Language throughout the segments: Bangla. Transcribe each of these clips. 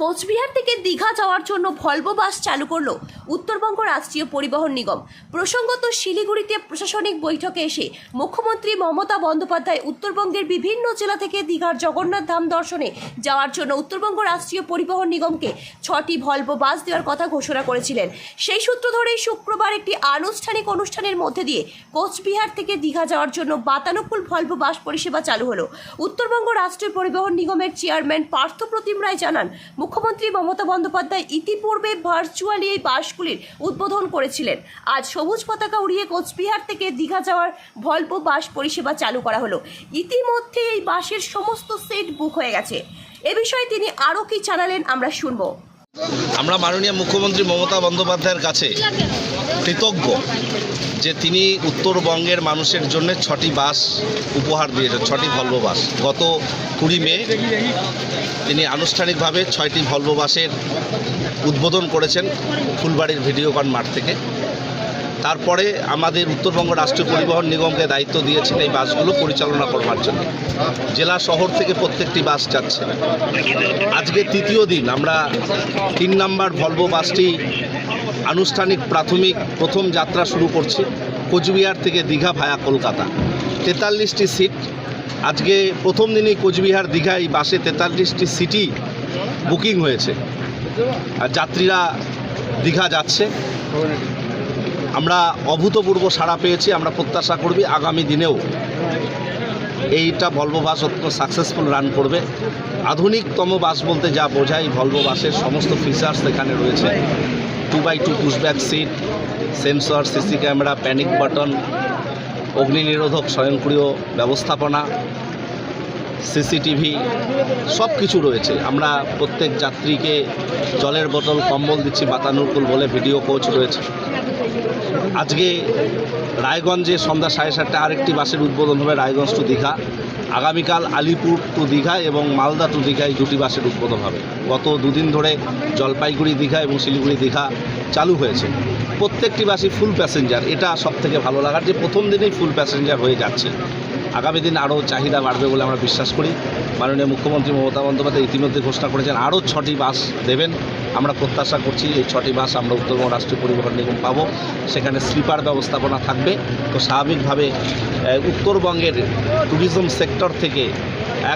কোচবিহার থেকে দীঘা যাওয়ার জন্য ভলভো বাস চালু করল উত্তরবঙ্গ রাষ্ট্রীয় পরিবহন নিগম। প্রসঙ্গত শিলিগুড়িতে প্রশাসনিক বৈঠকে এসে মুখ্যমন্ত্রী মমতা বন্দ্যোপাধ্যায় উত্তরবঙ্গের বিভিন্ন জেলা থেকে দীঘার জগন্নাথ ধাম দর্শনে যাওয়ার জন্য উত্তরবঙ্গ রাষ্ট্রীয় পরিবহন নিগমকে ছটি ভলভো বাস দেওয়ার কথা ঘোষণা করেছিলেন। সেই সূত্র ধরেই শুক্রবার একটি আনুষ্ঠানিক অনুষ্ঠানের মধ্যে দিয়ে কোচবিহার থেকে দীঘা যাওয়ার জন্য বাতানুকূল ভলভো বাস পরিষেবা চালু হলো। উত্তরবঙ্গ রাষ্ট্রীয় পরিবহন নিগমের চেয়ারম্যান পার্থ প্রতিম রায় জানান মুখ্যমন্ত্রী মমতা বন্দ্যোপাধ্যায় ইতিপূর্বে ভার্চুয়ালি এই বাসগুলির উদ্বোধন করেছিলেন। আজ সবুজ পতাকা উড়িয়ে কোচবিহার থেকে দীঘা যাওয়ার ভলভো বাস পরিষেবা চালু করা হলো। ইতিমধ্যে এই বাসের সমস্ত সেট বুক হয়ে গেছে। এ বিষয়ে তিনি আরও কি জানালেন আমরা শুনব। আমরা মাননীয় মুখ্যমন্ত্রী মমতা বন্দ্যোপাধ্যায়ের কাছে কৃতজ্ঞ যে তিনি উত্তরবঙ্গের মানুষের জন্য ছটি বাস উপহার দিয়েছেন, ছটি ভলভো বাস। গত কুড়ি মে তিনি আনুষ্ঠানিকভাবে ছয়টি ভলভো বাসের উদ্বোধন করেছেন ফুলবাড়ির ভিডিওকন মাঠ থেকে। তারপরে আমাদের উত্তরবঙ্গ রাষ্ট্রীয় পরিবহন নিগমকে দায়িত্ব দিয়েছেন এই বাসগুলো পরিচালনা করবার জন্য। জেলা শহর থেকে প্রত্যেকটি বাস যাচ্ছে। আজকে তৃতীয় দিন, আমরা তিন নম্বর ভলভো বাসটি আনুষ্ঠানিক প্রাথমিক প্রথম যাত্রা শুরু করছি, কোচবিহার থেকে দীঘা ভায়া কলকাতা। তেতাল্লিশটি সিট, আজকে প্রথম দিনই কোচবিহার দীঘা এই বাসে তেতাল্লিশটি সিটই বুকিং হয়েছে। আর যাত্রীরা দীঘা যাচ্ছে। অভূতপূর্ব সাড়া পেয়েছি, আমরা প্রত্যাশা করবি আগামী দিনেও এইটা ভলভো বাস অত্যন্ত সাকসেসফুল রান করবে। আধুনিকতম বাস বলতে যা বোঝায় ভলভো বাসের সমস্ত ফিচার্স এখানে রয়েছে। Two by two pushback seat sensor CC camera panic button অগ্নি নিরোধক স্বয়ংক্রিয় ব্যবস্থাপনা সিসিটিভি সব কিছু রয়েছে। আমরা প্রত্যেক যাত্রীকে জলের বোতল, কম্বল দিচ্ছি, বাতানুকূল বলে ভিডিও কোচ রয়েছে। আজকে রায়গঞ্জে সন্ধ্যা সাড়ে সাতটা আরেকটি বাসের উদ্বোধন হবে রায়গঞ্জ টু দীঘা। আগামীকাল আলিপুর টু দীঘা এবং মালদা টু দীঘা এই দুটি বাসের উদ্বোধন হবে। গত দুদিন ধরে জলপাইগুড়ি দীঘা এবং শিলিগুড়ি দীঘা চালু হয়েছে। প্রত্যেকটি বাসই ফুল প্যাসেঞ্জার এটা সব থেকে ভালো লাগার যে প্রথম দিনেই ফুল প্যাসেঞ্জার হয়ে যাচ্ছে। আগামী দিন আরও চাহিদা বাড়বে বলে আমরা বিশ্বাস করি। মাননীয় মুখ্যমন্ত্রী মমতা বন্দ্যোপাধ্যায় ইতিমধ্যে ঘোষণা করেছেন, আরও ছটি বাস দেবেন। আমরা প্রত্যাশা করছি এই ছটি বাস আমরা উত্তরবঙ্গ রাষ্ট্রীয় পরিবহন নিগম পাবো। সেখানে স্লিপার ব্যবস্থাপনা থাকবে। তো স্বাভাবিকভাবে উত্তরবঙ্গের ট্যুরিজম সেক্টর থেকে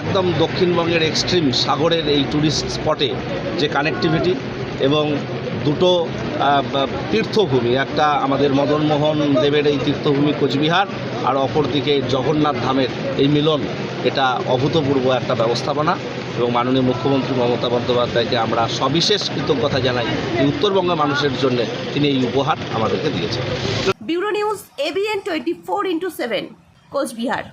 একদম দক্ষিণবঙ্গের এক্সট্রিম সাগরের এই ট্যুরিস্ট স্পটে যে কানেক্টিভিটি এবং দুটো তীর্থভূমি, একটা আমাদের মদনমোহন দেবের এই তীর্থভূমি কোচবিহার আর অপরদিকে জগন্নাথ ধামের এই মিলন, এটা অভূতপূর্ব একটা ব্যবস্থাপনা এবং মাননীয় মুখ্যমন্ত্রী মমতা বন্দ্যোপাধ্যায়কে আমরা সবিশেষ কৃতজ্ঞতা জানাই। এই উত্তরবঙ্গের মানুষের জন্য তিনি এই উপহার আমাদেরকে দিয়েছেন। Bureau news ABN twenty four into seven Cooch Behar.